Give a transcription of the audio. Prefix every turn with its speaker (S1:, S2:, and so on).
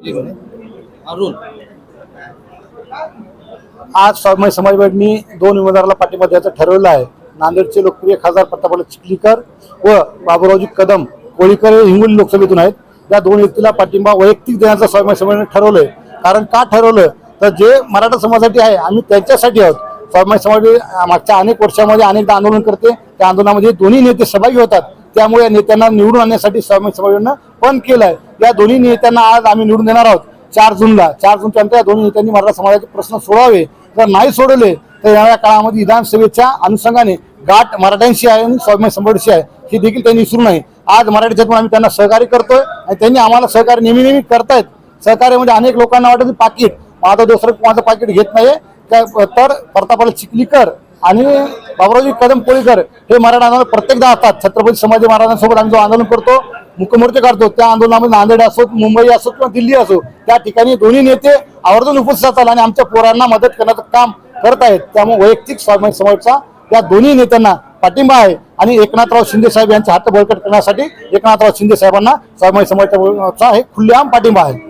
S1: अरुण।
S2: आज स्वाभिमानी समाजवादी दोन उमेदवाराला पाठिंबा द्यायचं ठरवलं आहे. नांदेडचे लोकप्रिय खासदार प्रतापराव चिखलीकर व बाबूरावजी कदम कोळीकर हे हिंगोली लोकसभेतून आहेत. या दोन व्यक्तीला पाठिंबा वैयक्तिक देण्याचं स्वाभिमानी समाजाने ठरवलंय. कारण का ठरवलं? तर जे मराठा समाजासाठी आहे आम्ही त्यांच्यासाठी आहोत. स्वाभिमानी समाज मागच्या अनेक वर्षामध्ये अनेकदा आंदोलन करते. त्या आंदोलनामध्ये दोन्ही नेते सहभागी होतात. त्यामुळे या नेत्यांना निवडून आणण्यासाठी स्वाभिमानी समाजानं पण केलं आहे या दोन्ही नेत्यांना आज आम्ही निवडून देणार आहोत. चार जूनला. चार जूनच्या नंतर या दोन्ही नेत्यांनी मराठा समाजाचे प्रश्न सोडावे जर नाही सोडवले तर येणाऱ्या काळामध्ये विधानसभेच्या अनुषंगाने गाठ मराठ्यांशी आहे आणि स्वाभिमान संबंधशी आहे. हे देखील त्यांनी विसरू नये. आज मराठीच्यातून आम्ही त्यांना सहकार्य करतोय आणि त्यांनी आम्हाला सहकार्य नेहमी नेहमी करतायत. सहकार्य म्हणजे अनेक लोकांना वाटतं पाकिट. माझं दुसरं माझं पाकिट घेत नाही तर प्रतापाला चिखलीकर आणि बाबुरावजी कदम कोळीकर हे मराठा आंदोलन प्रत्येकदा असतात छत्रपती संभाजी महाराजांसोबत आम्ही जो आंदोलन करतो मुख्यमंत्री करतो त्या आंदोलनामध्ये नांदेड असो मुंबई असो किंवा दिल्ली असो त्या ठिकाणी दोन्ही नेते आवर्जून उपस्थित असतात आणि आमच्या पोरांना मदत करण्याचं काम करत आहेत. त्यामुळे वैयक्तिक स्वाभिमानी या दोन्ही नेत्यांना पाठिंबा आहे. आणि एकनाथराव शिंदे साहेब यांचे हात बळकट करण्यासाठी एकनाथराव शिंदे साहेबांना स्वाभिमानी समाजाचा हे खुल्लेआम पाठिंबा आहे.